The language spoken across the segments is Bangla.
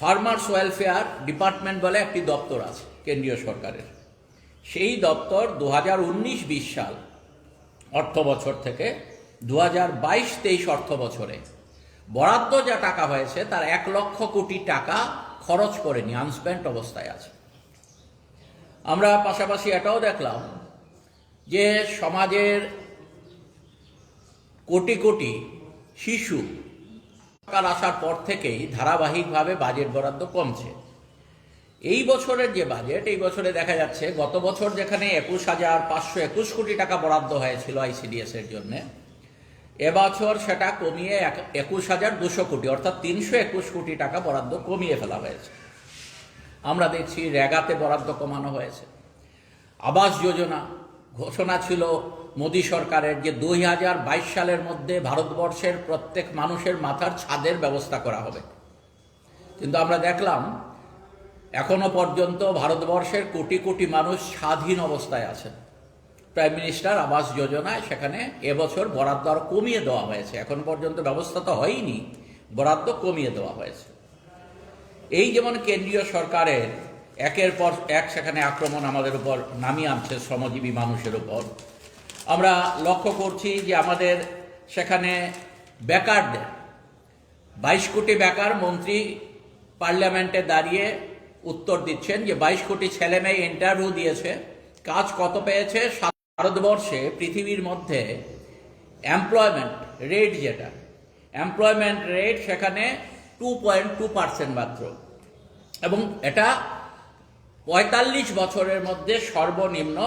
ফার্মার্স ওয়েলফেয়ার ডিপার্টমেন্ট বলে একটি দপ্তর আছে, কেন্দ্রীয় সরকারের। সেই দপ্তর দু হাজার উনিশ বিশ সাল, অর্থ বছর থেকে দু হাজার বাইশ তেইশ অর্থ বছরে বরাদ্দ যা টাকা হয়েছে তার এক লক্ষ কোটি টাকা খরচ করেনি আনস্পেন্ট অবস্থায় আছে। আমরা পাশাপাশি এটাও দেখলাম যে সমাজের কোটি কোটি শিশু সরকার আসার পর থেকেই ধারাবাহিকভাবে বাজেট বরাদ্দ কমছে। এই বছরের যে বাজেট এই বছরে দেখা যাচ্ছে গত বছর যেখানে একুশ হাজার পাঁচশো একুশ কোটি টাকা বরাদ্দ হয়েছিল আইসিডিএস এর জন্য, এবছর সেটা কমিয়ে এক- একুশ হাজার দুশো কোটি, অর্থাৎ তিনশো একুশ কোটি টাকা বরাদ্দ কমিয়ে ফেলা হয়েছে। আমরা দেখছি রেগাতে বরাদ্দ কমানো হয়েছে। আবাস যোজনা ঘোষণা ছিল মোদী সরকারের যে দুই হাজার বাইশ সালের মধ্যে ভারতবর্ষের প্রত্যেক মানুষের মাথার ছাদের ব্যবস্থা করা হবে। কিন্তু আমরা দেখলাম, এখনও পর্যন্ত ভারতবর্ষের কোটি কোটি মানুষ স্বাধীন অবস্থায় আছেন। প্রাইম মিনিস্টার আবাস যোজনায় সেখানে এবছর বরাদ্দ আরও কমিয়ে দেওয়া হয়েছে। এখন পর্যন্ত ব্যবস্থা তো হয়নি, বরাদ্দ কমিয়ে দেওয়া হয়েছে। এই যেমন কেন্দ্রীয় সরকারের একের পর এক সেখানে আক্রমণ আমাদের উপর নামিয়ে আনছে শ্রমজীবী মানুষের উপর আমরা লক্ষ্য করছি যে আমাদের সেখানে বেকারদের বাইশ কোটি বেকার মন্ত্রী পার্লামেন্টে দাঁড়িয়ে উত্তর দিচ্ছেন যে বাইশ কোটি ছেলে মেয়ে ইন্টারভিউ দিয়েছে, কাজ কত পেয়েছে ভারতবর্ষে, পৃথিবীর মধ্যে এমপ্লয়মেন্ট রেট যেটা এমপ্লয়মেন্ট রেট সেখানে টু পয়েন্ট টু পার্সেন্ট মাত্র। এবং এটা পঁয়তাল্লিশ বছরের মধ্যে সর্বনিম্ন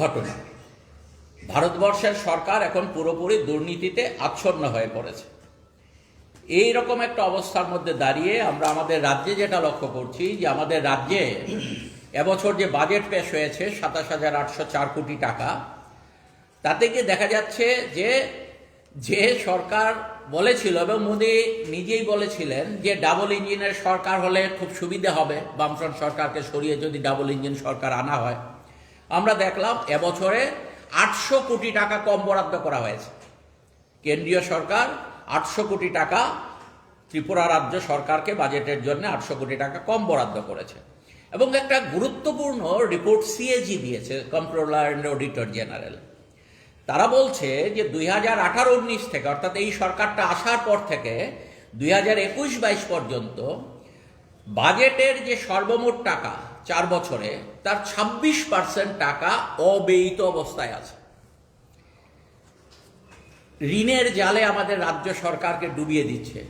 ঘটনা। ভারতবর্ষের সরকার এখন পুরোপুরি দুর্নীতিতে আচ্ছন্ন হয়ে পড়েছে। এই রকম একটা অবস্থার মধ্যে দাঁড়িয়ে আমরা আমাদের রাজ্যে যেটা লক্ষ্য করছি, যে আমাদের রাজ্যে এবছর যে বাজেট পেশ হয়েছে সাতাশ হাজার আটশো চার কোটি টাকা, তাতে গিয়ে দেখা যাচ্ছে যে যে সরকার বলেছিল এবং মোদী নিজেই বলেছিলেন যে ডাবল ইঞ্জিনের সরকার হলে খুব সুবিধা হবে, বামফ্রন্ট সরকারকে সরিয়ে যদি ডাবল ইঞ্জিন সরকার আনা হয়। আমরা দেখলাম এবছরে আটশো কোটি টাকা কম বরাদ্দ করা হয়েছে। কেন্দ্রীয় সরকার আটশো কোটি টাকা ত্রিপুরা রাজ্য সরকারকে বাজেটের জন্য আটশো কোটি টাকা কম বরাদ্দ করেছে। এবং একটা গুরুত্বপূর্ণ রিপোর্ট সিএজি দিয়েছে কন্ট্রোলার অ্যান্ড অডিটর জেনারেল তারা বলছে যে দুই হাজার আঠারো উনিশ থেকে, অর্থাৎ এই সরকারটা আসার পর থেকে দুই হাজার একুশ বাইশ পর্যন্ত বাজেটের যে সর্বমোট টাকা চার বছরে তার ছাব্বিশ পার্সেন্ট টাকা অব্যয়িত অবস্থায় আছে। ঋণের জালে আমাদের রাজ্য সরকারকে ডুবিয়ে দিচ্ছে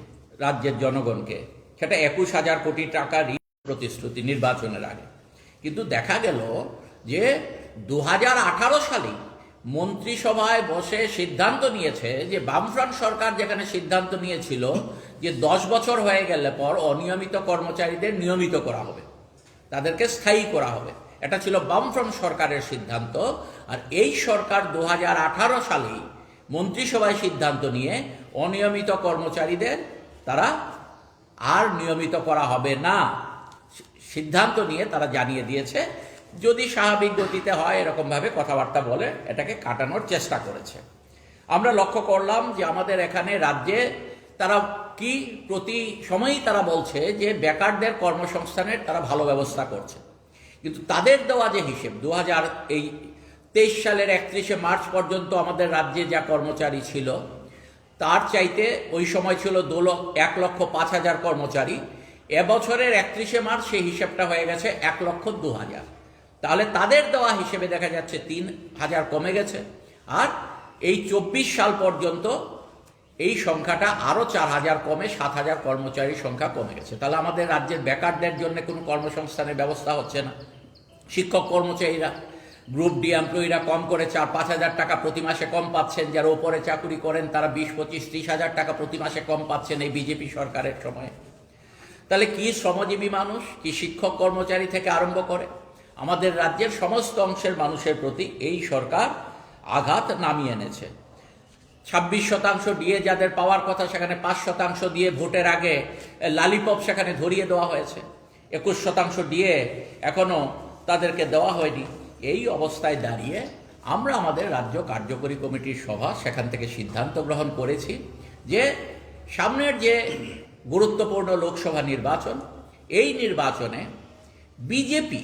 রাজ্যের জনগণকে। সেটা একুশ হাজার কোটি টাকা ঋণ প্রতিশ্রুতি নির্বাচনের আগে। কিন্তু দেখা গেল যে দু হাজার আঠারো সালেই মন্ত্রিসভায় বসে সিদ্ধান্ত নিয়েছে যে বামফ্রন্ট সরকার যেখানে সিদ্ধান্ত নিয়েছিল যে দশ বছর হয়ে গেলে পর অনিয়মিত কর্মচারীদের নিয়মিত করা হবে। তাদেরকে স্থায়ী করা হবে। এটা ছিল বামফ্রন্ট সরকারের সিদ্ধান্ত। আর এই সরকার দু হাজার আঠারো সালেই মন্ত্রিসভায় সিদ্ধান্ত নিয়ে অনিয়মিত কর্মচারীদের তারা আর নিয়মিত করা হবে না। সিদ্ধান্ত নিয়ে তারা জানিয়ে দিয়েছে, যদি স্বাভাবিক গতিতে হয়, এরকমভাবে কথাবার্তা বলে এটাকে কাটানোর চেষ্টা করেছে। আমরা লক্ষ্য করলাম যে আমাদের এখানে রাজ্যে তারা কি প্রতি সময়ই তারা বলছে যে বেকারদের কর্মসংস্থানের তারা ভালো ব্যবস্থা করছে। কিন্তু তাদের দেওয়া যে হিসেব দু হাজার এই তেইশ সালের একত্রিশে মার্চ পর্যন্ত আমাদের রাজ্যে যা কর্মচারী ছিল, তার চাইতে ওই সময় ছিল দু এক লক্ষ পাঁচ হাজার কর্মচারী। এবছরের একত্রিশে মার্চ সেই হিসেবটা হয়ে গেছে এক লক্ষ দু হাজার। তাহলে তাদের দেওয়া হিসেবে দেখা যাচ্ছে তিন হাজার কমে গেছে। আর এই চব্বিশ সাল পর্যন্ত এই সংখ্যাটা আরও চার হাজার কমে সাত হাজার কর্মচারীর সংখ্যা কমে গেছে। তাহলে আমাদের রাজ্যের বেকারদের জন্য কোনো কর্মসংস্থানের ব্যবস্থা হচ্ছে না। শিক্ষক কর্মচারীরা গ্রুপ ডি এমপ্লয়িরা কম করে চার, পাঁচ হাজার টাকা প্রতি মাসে কম পাচ্ছেন। যারা ওপরে চাকুরি করেন, তারা বিশ, পঁচিশ, ত্রিশ হাজার টাকা প্রতি মাসে কম পাচ্ছেন এই বিজেপি সরকারের সময়ে। তাহলে কি শ্রমজীবী মানুষ, কি শিক্ষক কর্মচারী থেকে আরম্ভ করে? আমাদের রাজ্যের সমস্ত অংশের মানুষের প্রতি এই সরকার আঘাত নামিয়ে এনেছে। ছাব্বিশ শতাংশ দিয়ে যাদের পাওয়ার কথা, সেখানে পাঁচ শতাংশ দিয়ে ভোটের আগে লালিপপ সেখানে ধরিয়ে দেওয়া হয়েছে। একুশ শতাংশ দিয়ে এখনও তাদেরকে দেওয়া হয়নি। এই অবস্থায় দাঁড়িয়ে আমরা আমাদের রাজ্য কার্যকরী কমিটির সভা, সেখান থেকে সিদ্ধান্ত গ্রহণ করেছি যে সামনের যে গুরুত্বপূর্ণ লোকসভা নির্বাচন, এই নির্বাচনে বিজেপি,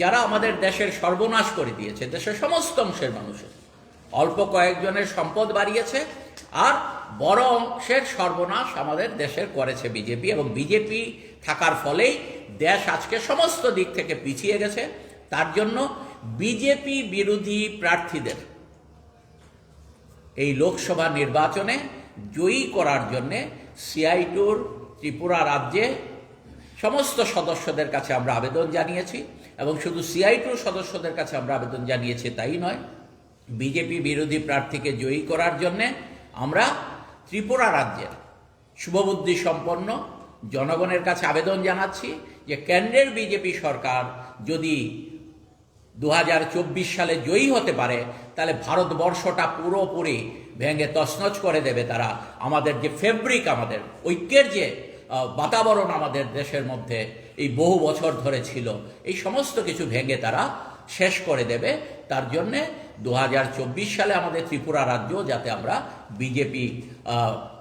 যারা আমাদের দেশের সর্বনাশ করে দিয়েছে, দেশের সমস্ত অংশের মানুষের অল্প কয়েকজনের সম্পদ বাড়িয়েছে, আর বড় অংশের সর্বনাশ আমাদের দেশের করেছে বিজেপি, এবং বিজেপি থাকার ফলেই দেশ আজকে সমস্ত দিক থেকে পিছিয়ে গেছে। তার জন্য বিজেপি বিরোধী প্রার্থীদের এই লোকসভা নির্বাচনে জয়ী করার জন্যে সিআইটুর ত্রিপুরা রাজ্যে সমস্ত সদস্যদের কাছে আমরা আবেদন জানিয়েছি, এবং শুধু সিআইটুর সদস্যদের কাছে আমরা আবেদন জানিয়েছি তাই নয় বিজেপি বিরোধী প্রার্থীকে জয়ী করার জন্যে আমরা ত্রিপুরা রাজ্যের শুভবুদ্ধি সম্পন্ন জনগণের কাছে আবেদন জানাচ্ছি যে কেন্দ্রের বিজেপি সরকার যদি দু হাজার চব্বিশ সালে জয়ী হতে পারে, তাহলে ভারতবর্ষটা পুরোপুরি ভেঙে তছনছ করে দেবে তারা। আমাদের যে ফেব্রিক আমাদের ঐক্যের যে বাতাবরণ আমাদের দেশের মধ্যে এই বহু বছর ধরে ছিল, এই সমস্ত কিছু ভেঙে তারা শেষ করে দেবে। তার জন্যে দু হাজার চব্বিশ সালে আমাদের ত্রিপুরা রাজ্য যাতে আমরা বিজেপি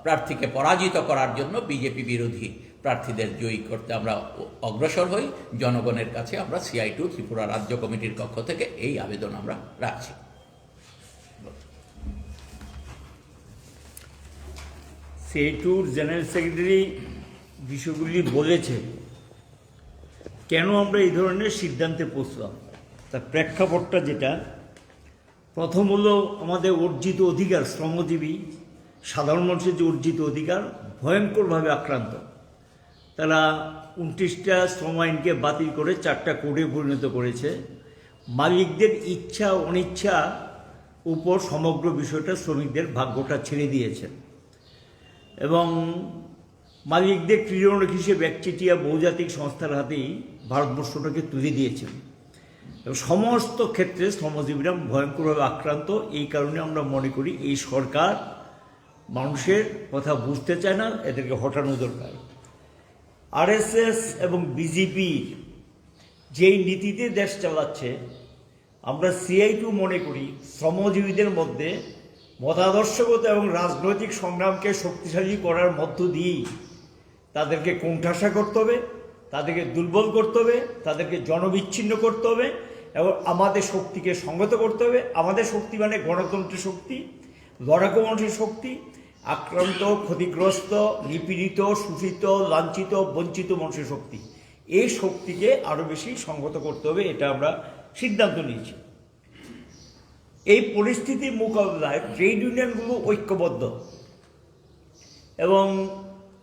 প্রার্থীকে পরাজিত করার জন্য বিজেপি বিরোধী প্রার্থীদের জয়ী করতে আমরা অগ্রসর হই। জনগণের কাছে আমরা সিআই টু ত্রিপুরা রাজ্য কমিটির পক্ষ থেকে এই আবেদন আমরা রাখছি। সিআই টুর জেনারেল সেক্রেটারি বিষয়গুলি বলেছে, কেন আমরা এই ধরনের সিদ্ধান্তে পৌঁছলাম? তার প্রেক্ষাপটটা যেটা প্রথম হলো আমাদের অর্জিত অধিকার, শ্রমজীবী, সাধারণ মানুষের যে অর্জিত অধিকার, ভয়ঙ্করভাবে আক্রান্ত। তারা উনত্রিশটা শ্রম আইনকে বাতিল করে চারটা কোডে পরিণত করেছে। মালিকদের ইচ্ছা, অনিচ্ছা উপর সমগ্র বিষয়টা শ্রমিকদের ভাগ্যটা ছেড়ে দিয়েছেন এবং মালিকদের ক্রীড়নক হিসেবে একচেটিয়া বহুজাতিক সংস্থার হাতেই ভারতবর্ষটাকে তুলে দিয়েছেন এবং সমস্ত ক্ষেত্রে শ্রমজীবীরা ভয়ঙ্করভাবে আক্রান্ত। এই কারণে আমরা মনে করি এই সরকার মানুষের কথা বুঝতে চায় না, এদেরকে হটানো দরকার। আরএসএস এবং বিজেপি যেই নীতিতে দেশ চালাচ্ছে, আমরা সিআই টু মনে করি শ্রমজীবীদের মধ্যে মতাদর্শগত এবং রাজনৈতিক সংগ্রামকে শক্তিশালী করার মধ্য দিয়েই তাদেরকে কোণঠাসা করতে হবে, তাদেরকে দুর্বল করতে হবে, তাদেরকে জনবিচ্ছিন্ন করতে হবে। এবং আমাদের শক্তিকে সংগত করতে হবে। আমাদের শক্তি মানে গণতন্ত্রের শক্তি লড়াকু শক্তি, আক্রান্ত, ক্ষতিগ্রস্ত, নিপীড়িত, শোষিত, লাঞ্ছিত, বঞ্চিত মানুষের শক্তি। এই শক্তিকে আরও বেশি সংগত করতে হবে এটা আমরা সিদ্ধান্ত নিয়েছি। এই পরিস্থিতির মোকাবিলায় ট্রেড ইউনিয়নগুলো ঐক্যবদ্ধ এবং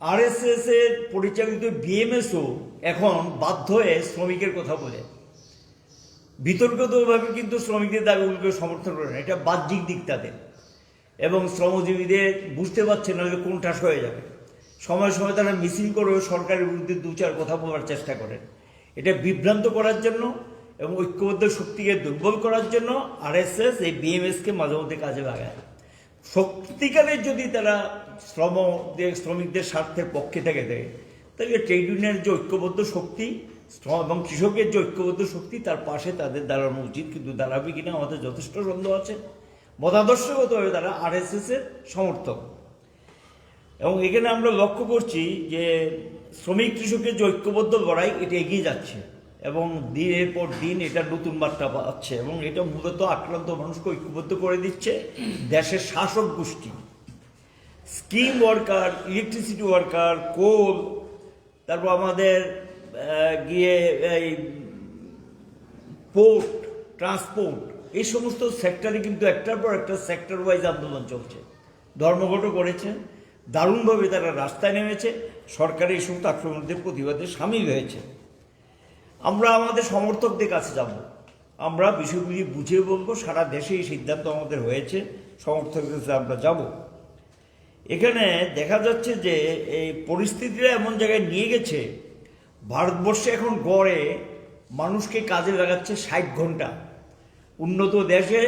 আরএসএস এর পরিচালিত বিএমএসও এখন বাধ্য হয়ে শ্রমিকের কথা বলে। বিতর্কিতভাবে কিন্তু শ্রমিকদের দাবিগুলোকে সমর্থন করে না। এটা বাহ্যিক দিক তাদের। এবং শ্রমজীবীদের বুঝতে পারছে না যে কোন ঠাস হয়ে যাবে। সময় সময় তারা মিছিল করেও সরকারের বিরুদ্ধে দু চার কথা বলার চেষ্টা করেন। এটা বিভ্রান্ত করার জন্য এবং ঐক্যবদ্ধ শক্তিকে দুর্বল করার জন্য আরএসএস, এই বিএমএসকে মাঝে মধ্যে কাজে লাগায়। সত্যিকারের যদি তারা শ্রম শ্রমিকদের স্বার্থের পক্ষে থেকে দেয়, তাহলে ট্রেড ইউনিয়নের যে ঐক্যবদ্ধ শক্তি এবং কৃষকের যে ঐক্যবদ্ধ শক্তি তার পাশে তাদের দাঁড়ানো উচিত, কিন্তু দাঁড়াবে কিনা আমাদের যথেষ্ট সন্দেহ আছে। মতাদর্শগতভাবে তারা আরএসএস এর সমর্থক। এবং এখানে আমরা লক্ষ্য করছি যে শ্রমিক কৃষকের যে ঐক্যবদ্ধ লড়াই এটা এগিয়ে যাচ্ছে এবং দিনের পর দিন এটা নতুন বার্তা পাচ্ছে এবং এটা মূলত আক্রান্ত মানুষকে ঐক্যবদ্ধ করে দিচ্ছে দেশের শাসক গোষ্ঠী। Scheme worker electricity worker coal তারপর আমাদের গিয়ে এই পোর্ট, ট্রান্সপোর্ট, এই সমস্ত সেক্টরে কিন্তু একটার পর একটা সেক্টর ওয়াইজ আন্দোলন চলছে। ধর্মঘট করেছে, দারুণভাবে তারা রাস্তায় নেমেছে সরকারের এই সমস্ত আক্রমণদের প্রতিবাদে সামিল হয়েছে। আমরা আমাদের সমর্থকদের কাছে যাব। আমরা বিষয়গুলি বুঝিয়ে বলব, সারা দেশে এই সিদ্ধান্ত আমাদের হয়েছে, সমর্থকদের কাছে আমরা যাব। এখানে দেখা যাচ্ছে যে এই পরিস্থিতিটা এমন জায়গায় নিয়ে গেছে ভারতবর্ষে এখন গড়ে মানুষকে কাজে লাগাচ্ছে ষাট ঘণ্টা। উন্নত দেশে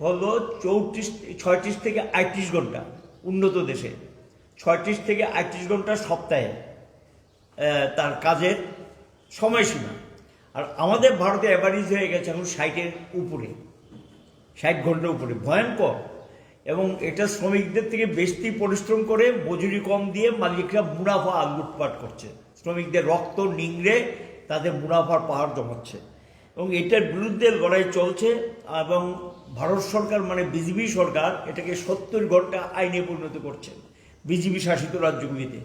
হলো চৌত্রিশ, ছয়ত্রিশ থেকে আটত্রিশ ঘণ্টা, উন্নত দেশে। ছয়ত্রিশ থেকে আটত্রিশ ঘণ্টা সপ্তাহে তার কাজের সময়সীমা। আর আমাদের ভারতে অ্যাভারেজ হয়ে গেছে এখন ষাটের উপরে, ষাট ঘণ্টার উপরে। ভয়ঙ্কর। এবং এটা শ্রমিকদের থেকে বেশি পরিশ্রম করে মজুরি কম দিয়ে মালিকরা মুনাফা লুটপাট করছে। শ্রমিকদের রক্ত নিংড়ে তাদের মুনাফার পাহাড় জমাচ্ছে। এবং এটার বিরুদ্ধে লড়াই চলছে এবং ভারত সরকার মানে বিজেপি সরকার এটাকে সত্তর ঘণ্টা আইনে পরিণত করছে বিজেপি শাসিত রাজ্যগুলিতে।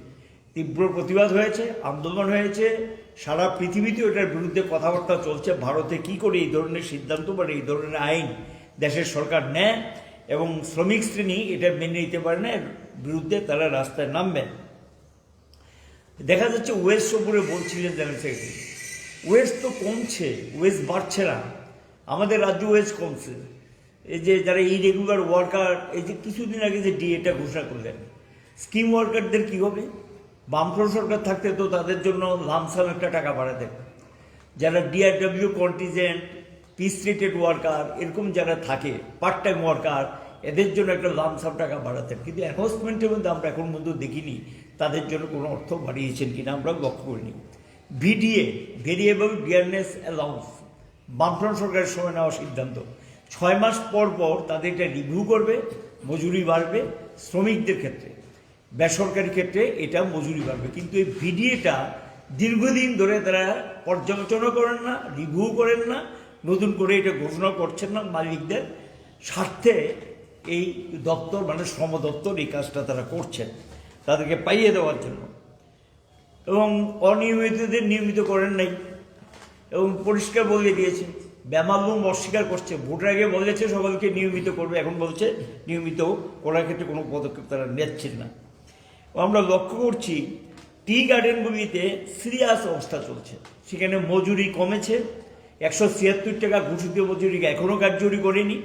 তীব্র প্রতিবাদ হয়েছে, আন্দোলন হয়েছে, সারা পৃথিবীতে এটার বিরুদ্ধে কথাবার্তা চলছে। ভারতে কি করে এই ধরনের সিদ্ধান্ত বা এই ধরনের আইন দেশের সরকার নেয় এবং শ্রমিক শ্রেণি এটা মেনে নিতে পারে না বিরুদ্ধে তারা রাস্তায় নামবেন। দেখা যাচ্ছে ওয়েস্ট ওপরে বলছিলেন জেনারেল সেক্রেটারি ওয়েস্ট তো কমছে ওয়েস্ট বাড়ছে না। আমাদের রাজ্য ওয়েস্ট কমছে। এই যে যারা ইরেগুলার ওয়ার্কার এই যে কিছুদিন আগে যে ডিএটা ঘোষণা করলেন স্কিম ওয়ার্কারদের কী হবে? বামফ্রন্ট সরকার থাকতে তো তাদের জন্য লামসাম একটা টাকা বাড়াতেন যারা DRW contingent piece rated worker এরকম যারা থাকে পার্ট টাইম ওয়ার্কার এদের জন্য একটা লামসাম টাকা বাড়াতেন কিন্তু অ্যানাউন্সমেন্টের মধ্যে আমরা এখন পর্যন্ত দেখিনি। তাদের জন্য কোনো অর্থ বাড়িয়েছেন কিনা আমরা লক্ষ্য করিনি। ভিডিএ ভেরিয়েবল ডিয়ারনেস অ্যালাউন্স বামফ্রন্ট সরকারের সময় নেওয়া সিদ্ধান্ত। ছয় মাস পর পর তাদের এটা রিভিউ করবে, মজুরি বাড়বে শ্রমিকদের ক্ষেত্রে। বেসরকারি ক্ষেত্রে এটা মজুরি বাড়বে। কিন্তু এই ভিডিএটা দীর্ঘদিন ধরে তারা পর্যালোচনা করেন না রিভিউ করেন না, নতুন করে এটা ঘোষণা করছেন না মালিকদের স্বার্থে এই দপ্তর মানে শ্রম দপ্তর এই কাজটা তারা করছেন। তাদেরকে পাইয়ে দেওয়ার জন্য। এবং অনিয়মিতদের নিয়মিত করেন নাই। এবং পরিষ্কার বলে দিয়েছে ব্যামালুম অস্বীকার করছে। ভোটের আগে বলেছে সকলকে নিয়মিত করবে, এখন বলছে নিয়মিত করার ক্ষেত্রে কোনো পদক্ষেপ তারা নিচ্ছেন না। আমরা লক্ষ্য করছি, টি গার্ডেনগুলিতে সিরিয়াস অবস্থা চলছে। সেখানে মজুরি কমেছে, একশো ছিয়াত্তর টাকা ঘোষিত মজুরি এখনও কার্যকরী করেনি,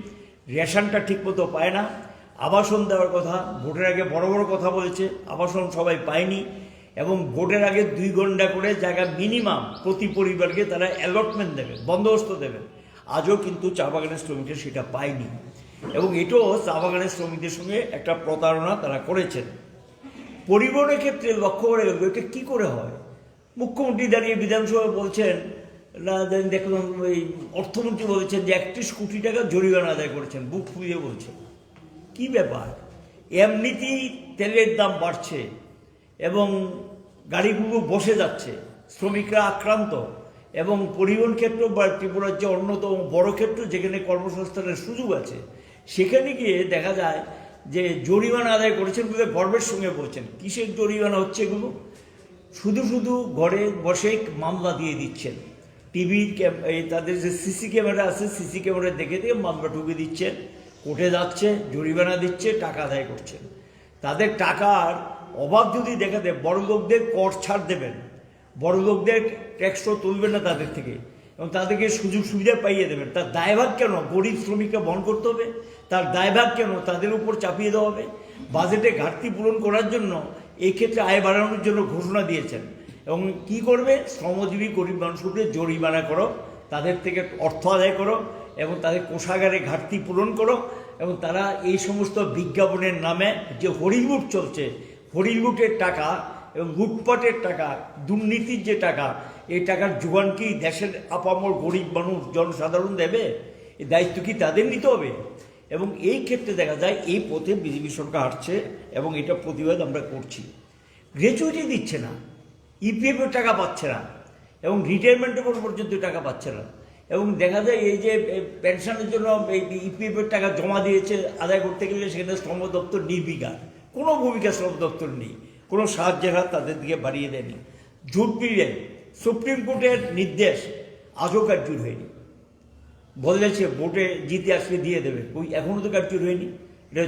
রেশনটা ঠিকমতো পায় না। আবাসন দেওয়ার কথা, ভোটের আগে বড় বড় কথা বলেছে, আবাসন সবাই পায়নি, এবং ভোটের আগে দুই ঘণ্টা করে জায়গা মিনিমাম প্রতি পরিবারকে তারা অ্যালটমেন্ট দেবে, বন্দোবস্ত দেবেন আজও কিন্তু চা বাগানের শ্রমিকরা সেটা পায়নি। এবং এটাও চা বাগানের শ্রমিকদের সঙ্গে একটা প্রতারণা তারা করেছেন। পরিবহনের ক্ষেত্রে লক্ষ্য করে গেল, এটা কী করে হয়? মুখ্যমন্ত্রী দাঁড়িয়ে বিধানসভায় বলছেন, না দেখলাম এই অর্থমন্ত্রী বলেছেন যে একত্রিশ কোটি টাকা জরিমানা আদায় করেছেন, বুক ফুলিয়ে বলছেন। কি ব্যাপার? এমনিতেই তেলের দাম বাড়ছে এবং গাড়িগুলো বসে যাচ্ছে, শ্রমিকরা আক্রান্ত এবং পরিবহন ক্ষেত্র বা ত্রিপুরার যে অন্যতম বড় ক্ষেত্র যেখানে কর্মসংস্থানের সুযোগ আছে, সেখানে গিয়ে দেখা যায় যে জরিমানা আদায় করেছেন বলে গর্বের সঙ্গে বলছেন। কিসের জরিমানা হচ্ছে এগুলো? শুধু শুধু ঘরে বসে মামলা দিয়ে দিচ্ছেন। টিভি তাদের যে সিসি ক্যামেরা আছে, সিসি ক্যামেরা দেখে দিয়ে মামলা ঢুকে দিচ্ছেন। কোর্টে যাচ্ছে জরিমানা দিচ্ছে, টাকা আদায় করছেন তাদের টাকার অভাব যদি দেখা দেয় বড় লোকদের কর ছাড় দেবেন। বড় লোকদের ট্যাক্সও তুলবেন না তাদের থেকে। এবং তাদেরকে সুযোগ সুবিধা পাইয়ে দেবেন। তার দায়ভাগ কেন? গরিব শ্রমিককে বহন করতে হবে। তার দায়ভাগ কেন? তাদের উপর চাপিয়ে দেওয়া হবে। বাজেটে ঘাটতি পূরণ করার জন্য এই ক্ষেত্রে আয় বাড়ানোর জন্য ঘোষণা দিয়েছেন। এবং কি করবে? শ্রমজীবী গরিব মানুষকে জরিমানা করো। তাদের থেকে অর্থ আদায় করো। এবং তাদের কোষাগারে ঘাটতি পূরণ করো এবং তারা এই সমস্ত বিজ্ঞাপনের নামে যে হরিলুট চলছে, হরিলুটের টাকা এবং লুটপাটের টাকা, দুর্নীতির যে টাকা, এই টাকার যোগান কি দেশের আপামর গরিব মানুষ, জনসাধারণ দেবে? এই দায়িত্ব কি তাদের নিতে হবে? এবং এই ক্ষেত্রে দেখা যায় এই পথে বিজেপি সরকার হাঁটছে এবং এটা প্রতিবাদ আমরা করছি। গ্র্যাচুইটি দিচ্ছে না। ইপিএফের টাকা পাচ্ছে না এবং রিটায়ারমেন্টের পর পর্যন্ত টাকা পাচ্ছে না। এবং দেখা যায় এই যে পেনশনের জন্য এই ইপিএফ টাকা জমা দিয়েছে, আদায় করতে গেলে সেখানে শ্রম দপ্তর নির্বিকার কোনো ভূমিকা শ্রম দপ্তর নেই। কোনো সাহায্যের হাত তাদের দিকে বাড়িয়ে দেয়নি। জুট পিরিয়ড সুপ্রিম কোর্টের নির্দেশ আজও কার্যুর হয়নি। বলেছে ভোটে জিতে আসলে দিয়ে দেবে। ওই এখনও তো কার্যকর হয়নি। এটা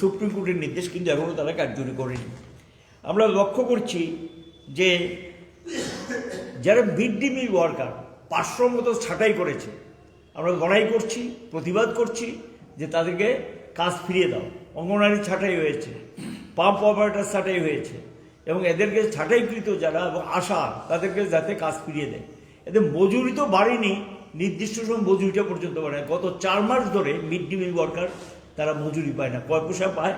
সুপ্রিম কোর্টের নির্দেশ, কিন্তু এখনও তারা কার্যকরী করেনি। আমরা লক্ষ্য করছি যে, যারা মিড ডে মিল ওয়ার্কার পাঁচশোর মতো ছাঁটাই করেছে। আমরা লড়াই করছি, প্রতিবাদ করছি যে তাদেরকে কাজ ফিরিয়ে দাও। অঙ্গনারী ছাঁটাই হয়েছে, পাম্প অপারেটার ছাঁটাই হয়েছে এবং এদেরকে ছাঁটাইকৃত যারা এবং আশা, তাদেরকে যাতে কাজ ফিরিয়ে দেয়। এদের মজুরি তো বাড়েনি, নির্দিষ্ট সময় মজুরিটা পর্যন্ত বাড়ে গত চার মাস ধরে মিড ডে মিল ওয়ার্কার তারা মজুরি পায় না, কয় পয়সা পায়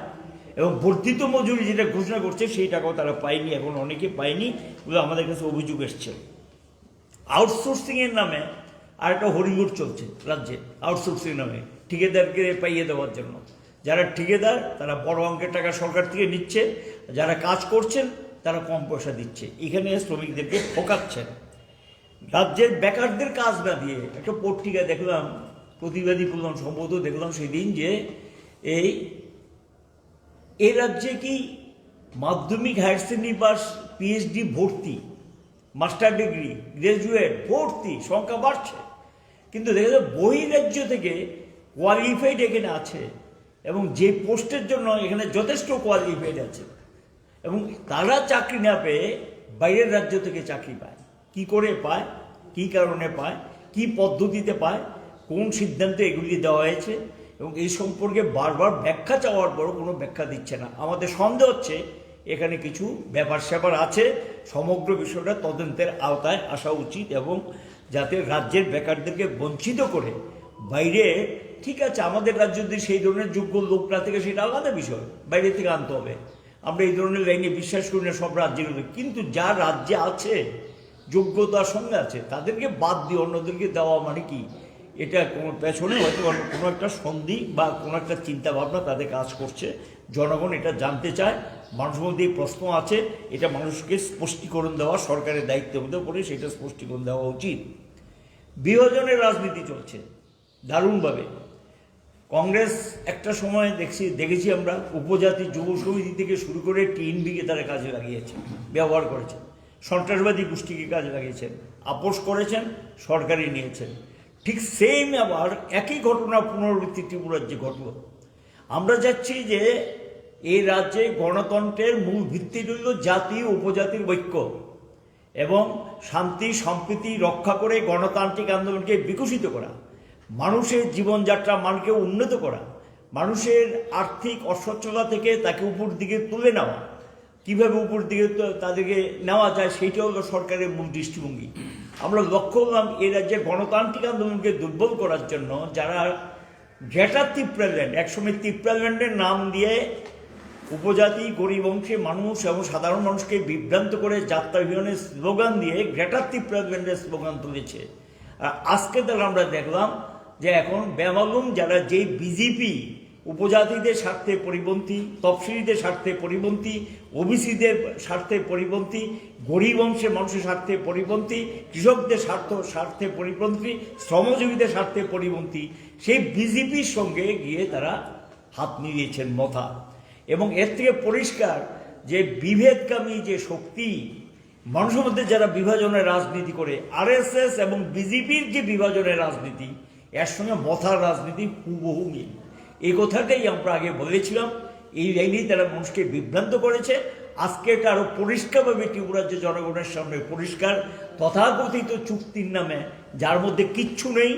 এবং বর্ধিত মজুরি যেটা ঘোষণা করছে সেই টাকাও তারা পায়নি, এখন অনেকে পায়নি বলে আমাদের কাছে অভিযোগ এসছে। আউটসোর্সিংয়ের নামে আর একটা হরিগুট চলছে রাজ্যে আউটসোর্সিং নামে, ঠিকাদারকে পাইয়ে দেওয়ার জন্য। যারা ঠিকাদার, তারা বড় অঙ্কের টাকা সরকার থেকে নিচ্ছে, যারা কাজ করছেন, তারা কম পয়সা দিচ্ছে। এখানে শ্রমিকদেরকে ঠকাচ্ছেন। রাজ্যের বেকারদের কাজ না দিয়ে একটা পত্রিকা দেখলাম, প্রতিবাদী করলাম সম্ভবত দেখলাম সেদিন যে এই, এ রাজ্যে কি মাধ্যমিক হায়ার সেকেন্ডারি পাস পিএইচডি ভর্তি মাস্টার ডিগ্রি, গ্রাজুয়েট, ভর্তি, সংখ্যা বাড়ছে। কিন্তু দেখা যায় বহিরাজ্য থেকে কোয়ালিফাইড এখানে আছে এবং যে পোস্টের জন্য এখানে যথেষ্ট কোয়ালিফাইড আছে। এবং তারা চাকরি না পেয়ে বাইরের রাজ্য থেকে চাকরি পায়। কি করে পায়? কি কারণে পায়? কি পদ্ধতিতে পায়? কোন সিদ্ধান্তে এগুলি দেওয়া হয়েছে? এবং এই সম্পর্কে বারবার ব্যাখ্যা চাওয়ার পরও কোনো ব্যাখ্যা দিচ্ছে না। আমাদের সন্দেহ হচ্ছে এখানে কিছু ব্যাপার স্যাপার আছে। সমগ্র বিষয়টা তদন্তের আওতায় আসা উচিত এবং যাতে রাজ্যের বেকারদেরকে বঞ্চিত করে। বাইরে, ঠিক আছে, আমাদের রাজ্য যদি সেই ধরনের যোগ্য লোকরা থেকে সেটা আলাদা বিষয়, বাইরে থেকে আনতে হবে। আমরা এই ধরনের লাইনে বিশ্বাস করি না সব রাজ্যের। কিন্তু যা রাজ্যে আছে, যোগ্যতার সঙ্গে আছে, তাদেরকে বাদ দিয়ে অন্যদেরকে দেওয়া মানে কি? এটা কোনো পেছনে হয়তো কোনো একটা সন্ধি বা কোনো একটা চিন্তা ভাবনা তাদের কাজ করছে। জনগণ এটা জানতে চায়, মানুষের মধ্যে প্রশ্ন আছে, এটা মানুষকে স্পষ্টীকরণ দেওয়া, সরকারের দায়িত্বের মধ্যে পড়ে সেটা স্পষ্টীকরণ দেওয়া উচিত। বিভাজনের রাজনীতি চলছে, দারুণভাবে। কংগ্রেস একটা সময় দেখছি, দেখেছি আমরা, উপজাতি যুব সমিতি থেকে শুরু করে টিএনবিকে তারা কাজে লাগিয়েছে, ব্যবহার করেছেন সন্ত্রাসবাদী গোষ্ঠীকে কাজে লাগিয়েছেন, আপোষ করেছেন সরকারি নিয়েছেন। ঠিক সেম আবার একই ঘটনা পুনরাবৃত্তি ত্রিপুরার যে ঘটল। আমরা যাচ্ছি যে এই রাজ্যে গণতন্ত্রের মূল ভিত্তি রইল জাতি উপজাতির ঐক্য এবং শান্তি, সম্প্রীতি রক্ষা করে গণতান্ত্রিক আন্দোলনকে বিকশিত করা, মানুষের জীবনযাত্রা মানকে উন্নত করা, মানুষের আর্থিক অস্বচ্ছতা থেকে তাকে উপর দিকে তুলে নেওয়া। কীভাবে উপর দিকে তাদেরকে নেওয়া যায় সেইটা হলো সরকারের মূল দৃষ্টিভঙ্গি। আমরা লক্ষ্য করলাম এই রাজ্যে গণতান্ত্রিক আন্দোলনকে দুর্বল করার জন্য যারা গ্রেটার তিপ্রাল্যান্ড একসময় তিপ্রাল্যান্ডের নাম দিয়ে উপজাতি, গরিব অংশের মানুষ এবং সাধারণ মানুষকে বিভ্রান্ত করে যাত্রা বিমানের স্লোগান দিয়ে গ্রেটার তিপ্রাল্যান্ডের স্লোগান তুলেছে। আর আজকে তাহলে আমরা দেখলাম যে এখন বেমালুম যারা যে বিজেপি উপজাতিদের স্বার্থে পরিপন্থী, তফসিলিদের স্বার্থে পরিপন্থী, ওবিসিদের স্বার্থে পরিপন্থী, গরিব অংশের মানুষের স্বার্থে পরিপন্থী, কৃষকদের স্বার্থ, স্বার্থে পরিপন্থী, শ্রমজীবীদের স্বার্থে পরিপন্থী, সেই বিজেপির সঙ্গে গিয়ে তারা হাত মিলিয়েছেন মথা। এবং এর থেকে পরিষ্কার যে বিভেদকামী যে শক্তি, মানুষের মধ্যে যারা বিভাজনের রাজনীতি করে, আরএসএস এবং বিজেপির যে বিভাজনের রাজনীতি, এর সঙ্গে মথার রাজনীতি হুবহু মিল। কথাটাই আমরা আগে বলেছিলাম। এই লাইনেই তারা মানুষকে বিভ্রান্ত করেছে। আজকে এটা আরও পরিষ্কারভাবে ত্রিপুরার যে জনগণের সামনে পরিষ্কার, তথাকথিত চুক্তির নামে, যার মধ্যে কিচ্ছু নেই।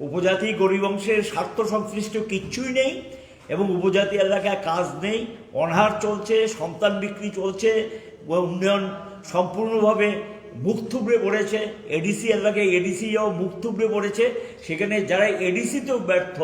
উপজাতি গরিব অংশের স্বার্থ সংশ্লিষ্ট কিচ্ছুই নেই এবং উপজাতি এলাকায় কাজ নেই, অনাহার চলছে, সন্তান বিক্রি চলছে, উন্নয়ন সম্পূর্ণভাবে মুখ থুবড়ে পড়েছে। এডিসি এলাকায় এডিসিও মুখ থুবড়ে পড়েছে। সেখানে যারা এডিসিতেও ব্যর্থ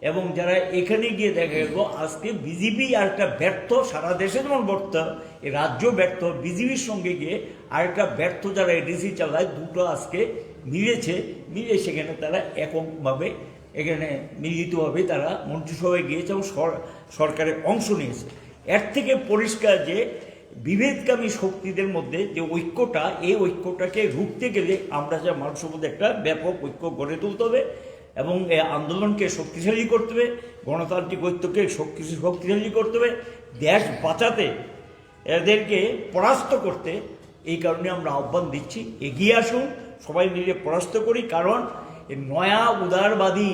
এবং যারা এখানে গিয়ে দেখা গেল আজকে বিজেপি আর একটা ব্যর্থ সারা দেশে যেমন ব্যর্থ, এ রাজ্য ব্যর্থ, বিজেপির সঙ্গে গিয়ে আর একটা ব্যর্থ যারা এডিসি চালায়, দুটো আজকে মিলেছে। মিলে সেখানে তারা এককভাবে, এখানে মিলিতভাবে তারা মন্ত্রিসভায় গিয়েছে এবং সর- সরকারের অংশ নিয়েছে। এর থেকে পরিষ্কার যে বিভেদকামী শক্তিদের মধ্যে যে ঐক্যটা, এই ঐক্যটাকে রুখতে গেলে আমরা যা মানুষের মধ্যে একটা ব্যাপক ঐক্য গড়ে তুলতে হবে। এবং এই আন্দোলনকে শক্তিশালী করতে হবে, গণতান্ত্রিক ঐক্যকে শক্তি শক্তিশালী করতে হবে, দেশ বাঁচাতে এদেরকে পরাস্ত করতে এই কারণে আমরা আহ্বান দিচ্ছি, এগিয়ে আসুন, সবাই মিলে পরাস্ত করি, কারণ নয়া উদারবাদী,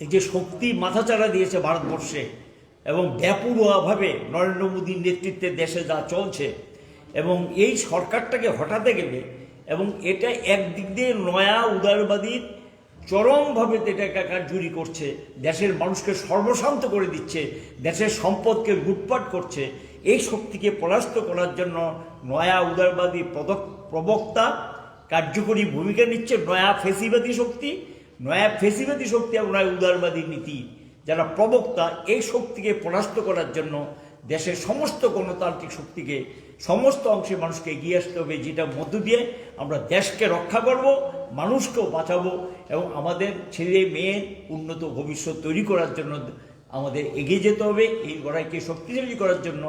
এই যে শক্তি মাথাচাড়া দিয়েছে ভারতবর্ষে এবং ব্যাপকভাবে নরেন্দ্র মোদীর নেতৃত্বে দেশে যা চলছে এবং এই সরকারটাকে হটাতে গেলে এবং এটা একদিক দিয়ে নয়া উদারবাদীর চরমভাবে এটাকে কারজুরি করছে, দেশের মানুষকে সর্বশান্ত করে দিচ্ছে, দেশের সম্পদকে লুটপাট করছে, এই শক্তিকে পরাস্ত করার জন্য নয়া উদারবাদী পদক- প্রবক্তা কার্যকরী ভূমিকা নিচ্ছে নয়া ফেসিবাদী শক্তি। নয়া ফেসিবাদী শক্তি এবং নয়া উদারবাদী নীতি। যারা প্রবক্তা, এই শক্তিকে পরাস্ত করার জন্য দেশের সমস্ত গণতান্ত্রিক শক্তিকে, সমস্ত অংশে মানুষকে এগিয়ে আসতে হবে, যেটা মধ্য দিয়ে আমরা দেশকে রক্ষা করব, মানুষকেও বাঁচাবো এবং আমাদের ছেলে মেয়ে উন্নত ভবিষ্যৎ তৈরি করার জন্য আমাদের এগিয়ে যেতে হবে, এই লড়াইকে শক্তিশালী করার জন্য।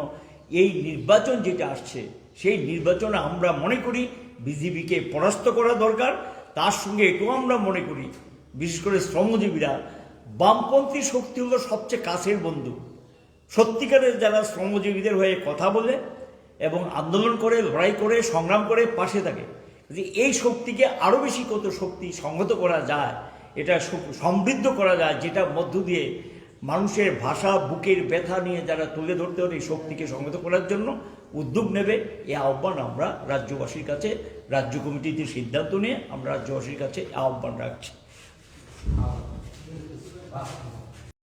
এই নির্বাচন যেটা আসছে, সেই নির্বাচনে আমরা মনে করি বিজেপিকে পরাস্ত করা দরকার। তার সঙ্গে এটাও আমরা মনে করি, বিশেষ করে শ্রমজীবীরা, বামপন্থী শক্তি হলো সবচেয়ে কাছের বন্ধু। সত্যিকারের যারা শ্রমজীবীদের হয়ে কথা বলে এবং আন্দোলন করে, লড়াই করে, সংগ্রাম করে পাশে থাকে যে এই শক্তিকে আরও বেশি কত শক্তি সংহত করা যায়, এটা সমৃদ্ধ করা যায়, যেটা মধ্য দিয়ে মানুষের ভাষা, বুকের ব্যথা নিয়ে যারা তুলে ধরতে হলে এই শক্তিকে সংহত করার জন্য উদ্যোগ নেবে এই আহ্বান আমরা রাজ্যবাসীর কাছে, রাজ্য কমিটিতে সিদ্ধান্ত নিয়ে আমরা রাজ্যবাসীর কাছে আহ্বান রাখছি।